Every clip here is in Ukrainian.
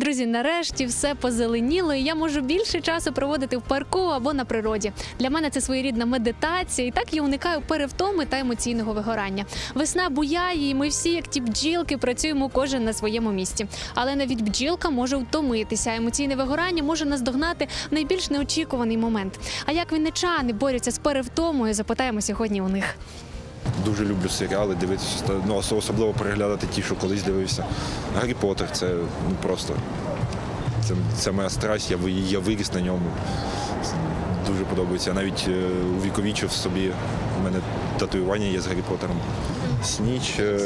Друзі, нарешті все позеленіло, і я можу більше часу проводити в парку або на природі. Для мене це своєрідна медитація, і так я уникаю перевтоми та емоційного вигорання. Весна буяє, і ми всі, як ті бджілки, працюємо кожен на своєму місці. Але навіть бджілка може втомитися. Емоційне вигорання може наздогнати найбільш неочікуваний момент. А як вінничани борються з перевтомою, запитаємо сьогодні у них. Дуже люблю серіали, дивитися, ну, особливо переглядати ті, що колись дивився. Гаррі Поттер це ну, просто це, це моя страсть, я, я виріс на ньому. Дуже подобається. Я навіть е, увіковічив собі, у мене татуювання є з Гаррі Поттером. Сніч, е,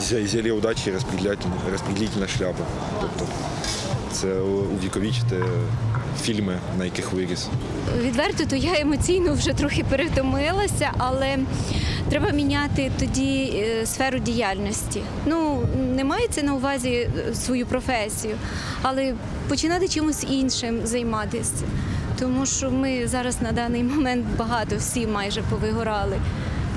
зя- удачі, розпределятельна, розпределительна шляпа. Тобто це увіковічити фільми, на яких виріс. Відверто, то я емоційно вже трохи перевтомилася, але треба міняти тоді е, сферу діяльності. Ну, не мається на увазі е, свою професію, але починати чимось іншим займатися. Тому що ми зараз на даний момент багато всі майже повигорали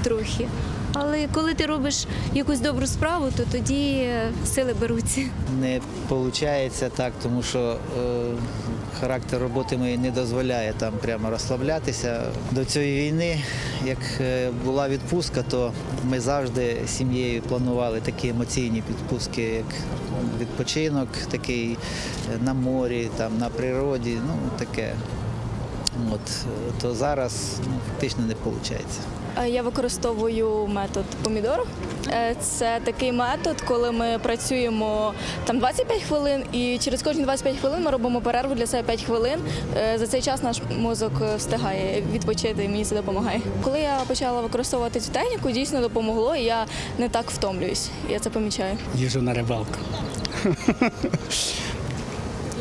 трохи. Але коли ти робиш якусь добру справу, то тоді е, сили беруться. не виходить так, тому що е, характер роботи мій не дозволяє там прямо розслаблятися. До цієї війни, як е, була відпустка, то ми завжди з сім'єю планували такі емоційні відпустки, як відпочинок, такий е, на морі, там на природі, ну таке. От, то зараз ну, фактично не виходить. Е, Я використовую метод помідор. Е, Це такий метод, коли ми працюємо там 25 хвилин, і через кожні 25 хвилин ми робимо перерву для себе 5 хвилин. Е, За цей час наш мозок встигає відпочити, і мені це допомагає. Коли я почала використовувати цю техніку, дійсно допомогло, і я не так втомлююсь. Я це помічаю. їжу на рибалку.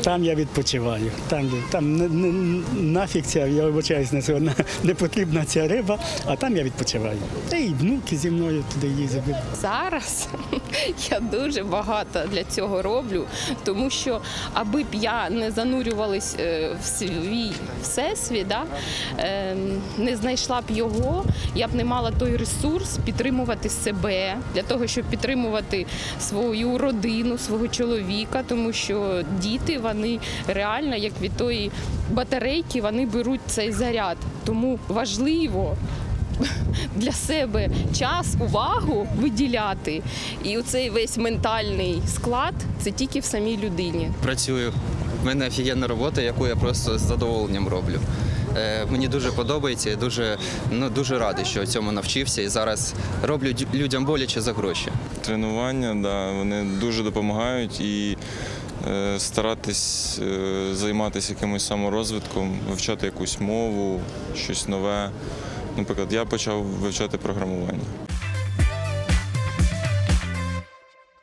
Там я відпочиваю. Там, там нафіг ця, я вибачаюсь на вона не потрібна ця риба, а там я відпочиваю. Та і внуки зі мною туди їздять. Зараз я дуже багато для цього роблю, тому що аби б я не занурювалась е, в свій всесвіт, да, е, не знайшла б його, я б не мала той ресурс підтримувати себе для того, щоб підтримувати свою родину, свого чоловіка, тому що діти вони реально, як від тої батарейки, вони беруть цей заряд. Тому важливо для себе час, увагу виділяти. І оцей весь ментальний склад це тільки в самій людині. працюю. В мене офігенна робота, яку я просто з задоволенням роблю. Е, мені дуже подобається і дуже, ну, дуже радий, що цьому навчився і зараз роблю людям боляче за гроші. Тренування, да, вони дуже допомагають і старатись е, займатися якимось саморозвитком, вивчати якусь мову, щось нове. Наприклад, я почав вивчати програмування.